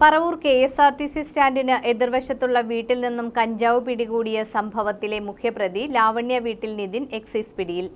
Paravur K S R T C സ്റ്റാൻഡിന് എതിർവശത്തുള്ള വീട്ടിൽ നിന്നും കഞ്ചാവ് പിടികൂടിയ സംഭവത്തിലെ മുഖ്യപ്രതി ലാവണ്യ വീട്ടിൽ നിതിൻ എക്സൈസ് പിടിയിൽ.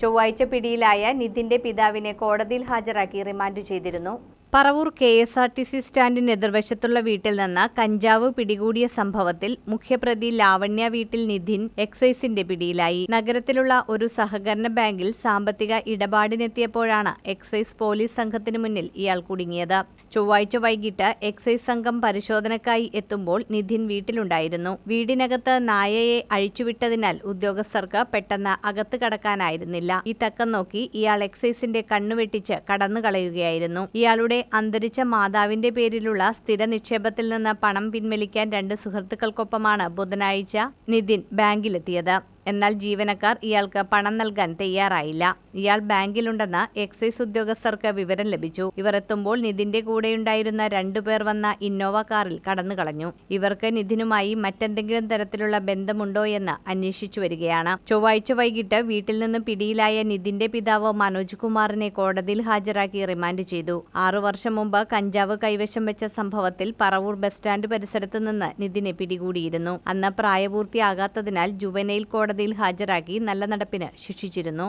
ചൊവ്വാഴ്ച പിടിയിലായ നിതിന്റെ പിതാവിനെ കോടതിയിൽ ഹാജരാക്കി റിമാൻഡ് ചെയ്തിരുന്നു. Paravur K S R T C സ്റ്റാൻഡിന് എതിർവശത്തുള്ള വീട്ടിൽ നിന്ന് കഞ്ചാവ് പിടികൂടിയ സംഭവത്തിൽ മുഖ്യപ്രതി ലാവണ്യ വീട്ടിൽ നിധിൻ എക്സൈസിന്റെ പിടിയിലായി. നഗരത്തിലുള്ള ഒരു സഹകരണ ബാങ്കിൽ സാമ്പത്തിക ഇടപാടിനെത്തിയപ്പോഴാണ് എക്സൈസ് പോലീസ് സംഘത്തിന് മുന്നിൽ ഇയാൾ കുടുങ്ങിയത്. ചൊവ്വാഴ്ച വൈകിട്ട് എക്സൈസ് സംഘം പരിശോധനക്കായി എത്തുമ്പോൾ നിധിൻ വീട്ടിലുണ്ടായിരുന്നു. വീടിനകത്ത് നായയെ അഴിച്ചുവിട്ടതിനാൽ ഉദ്യോഗസ്ഥർക്ക് പെട്ടെന്ന് അകത്ത് കടക്കാനായിരുന്നില്ല. ഈ തക്കം നോക്കി ഇയാൾ എക്സൈസിന്റെ കണ്ണുവെട്ടിച്ച് കടന്നു കളയുകയായിരുന്നു ഇയാളുടെ അന്തരിച്ച മാതാവിന്റെ പേരിലുള്ള സ്ഥിര നിക്ഷേപത്തിൽ നിന്ന് പണം പിൻവലിക്കാൻ രണ്ട് സുഹൃത്തുക്കൾക്കൊപ്പമാണ് ബുധനാഴ്ച നിതിൻ ബാങ്കിലെത്തിയത്. എന്നാൽ ജീവനക്കാർ ഇയാൾക്ക് പണം നൽകാൻ തയ്യാറായില്ല. ഇയാൾ ബാങ്കിലുണ്ടെന്ന് എക്സൈസ് ഉദ്യോഗസ്ഥർക്ക് വിവരം ലഭിച്ചു. ഇവർ എത്തുമ്പോൾ നിതിന്റെ കൂടെയുണ്ടായിരുന്ന രണ്ടുപേർ വന്ന ഇന്നോവ കാറിൽ കടന്നു കളഞ്ഞു ഇവർക്ക് നിതിനുമായി മറ്റെന്തെങ്കിലും തരത്തിലുള്ള ബന്ധമുണ്ടോ എന്ന് അന്വേഷിച്ചു വരികയാണ്. ചൊവ്വാഴ്ച വൈകിട്ട് വീട്ടിൽ നിന്ന് പിടിയിലായ നിതിന്റെ പിതാവ് മനോജ് കുമാറിനെ കോടതിയിൽ ഹാജരാക്കി റിമാൻഡ് ചെയ്തു. ആറു വർഷം മുമ്പ് കഞ്ചാവ് കൈവശം വെച്ച സംഭവത്തിൽ പറവൂർ ബസ് സ്റ്റാൻഡ് പരിസരത്ത് നിന്ന് നിതിനെ പിടികൂടിയിരുന്നു. അന്ന് പ്രായപൂർത്തിയാകാത്തതിനാൽ ജുവനൈൽ കോടതിയിൽ ഹാജരാക്കി നല്ല നടപ്പിന് ശിക്ഷിച്ചിരുന്നു